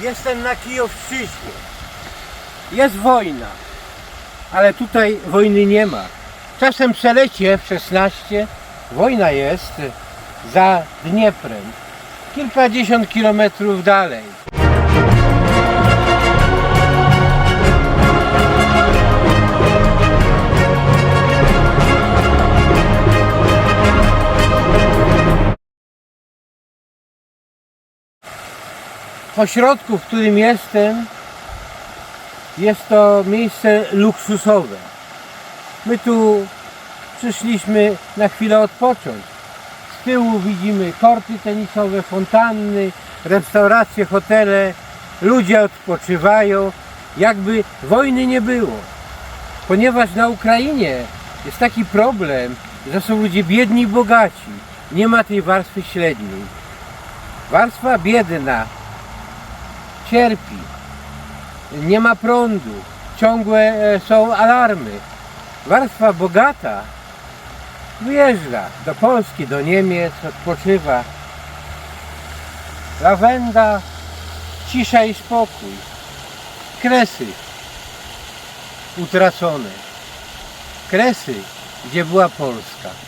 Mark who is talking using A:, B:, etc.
A: Jestem na Kijowszczyźnie. Jest wojna, ale tutaj wojny nie ma. Czasem przelecie w 16, wojna jest za Dnieprem, kilkadziesiąt kilometrów dalej. Ośrodku, w którym jestem, jest to miejsce luksusowe. My tu przyszliśmy na chwilę odpocząć. Z tyłu widzimy korty tenisowe, fontanny, restauracje, hotele. Ludzie odpoczywają, jakby wojny nie było. Ponieważ na Ukrainie jest taki problem, że są ludzie biedni i bogaci. Nie ma tej warstwy średniej. Warstwa biedna cierpi. Nie ma prądu. Ciągłe e, są alarmy. Warstwa bogata wyjeżdża do Polski, do Niemiec, odpoczywa. Lawenda, cisza i spokój. Kresy utracone. Kresy, gdzie była Polska.